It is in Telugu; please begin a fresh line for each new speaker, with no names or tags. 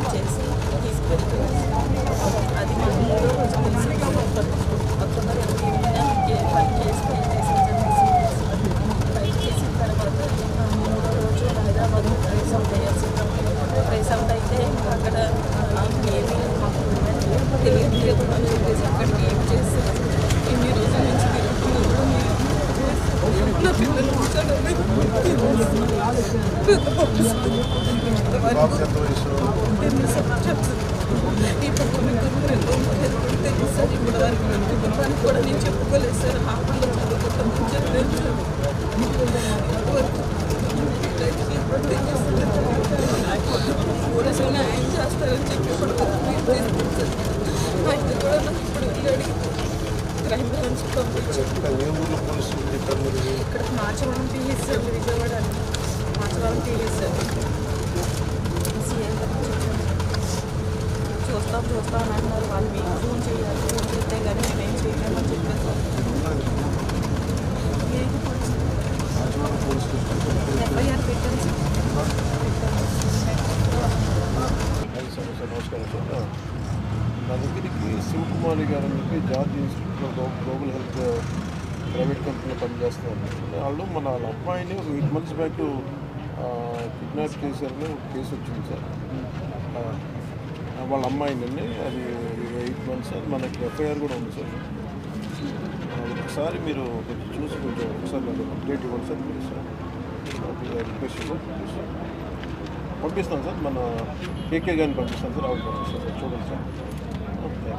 ప్యాక్ చేసి తీసుకెళ్తున్నారు అది మాకు మూడో రోజు తెలిసి అక్టోబర్ ఇరవై ఎనిమిదిన ఏ ఫైవ్ ఫైల్ చేసి ఫైల్ చేసిన తర్వాత మూడో రోజు హైదరాబాద్ ట్రేస్ అవుట్ అయ్యారు ట్రేస్ అవుట్ అయితే అక్కడ ఆ, ఏమీ మాకు తెలియదు లేదు అని చెప్పేసి అక్కడికి ఏం చేసి ఇన్ని రోజుల నుంచి తిరుగుతున్నా కూడా కుటుంబానికి కూడా నేను చెప్పుకోలేదు సార్. హాస్టల్లో చదువుకుంటామని చెప్పలేదు సార్ ఇంతవరకు పోలీసులు చేస్తారని చెప్పి ఇప్పుడు ఆయన కూడా నాకు ఇప్పుడు వెళ్ళాడు క్రైమ్ బ్రాంచ్ పంపించారు
ఇక్కడ ఏ ఊర్లో
మార్చవరం విజయవాడ. మార్చవరం టీవీ చూస్తాం చూస్తాం అని వాళ్ళు మీకు ఫోన్ చేయాలి ఫోన్ చేస్తే కానీ మేమేం చేయలేమని చెప్పారు లేదు ఎఫ్ఐఆర్ పెట్టాను సార్
నా దగ్గరికి శివకుమారి గారు అని చెప్పి జాతీయ institute of global health private కంపెనీలో పనిచేస్తున్నారు వాళ్ళు మన వాళ్ళ అబ్బాయిని ఒక ఎయిట్ మంత్స్ బ్యాక్ కిడ్నాప్ చేశారని ఒక కేసు వచ్చింది సార్. వాళ్ళ అమ్మాయిని అది ఎయిట్ మంత్స్ అది మనకి ఎఫ్ఐఆర్ కూడా ఉంది సార్. ఒకసారి మీరు కొంచెం చూసి కొంచెం ఒకసారి నాకు అప్డేట్ ఇవ్వండి sir please sir. Request sir. పంపిస్తాను సార్. మన కేకే గారిని పంపిస్తాను సార్ అవును పంపిస్తాను సార్. చూడండి సార్. ఓకే.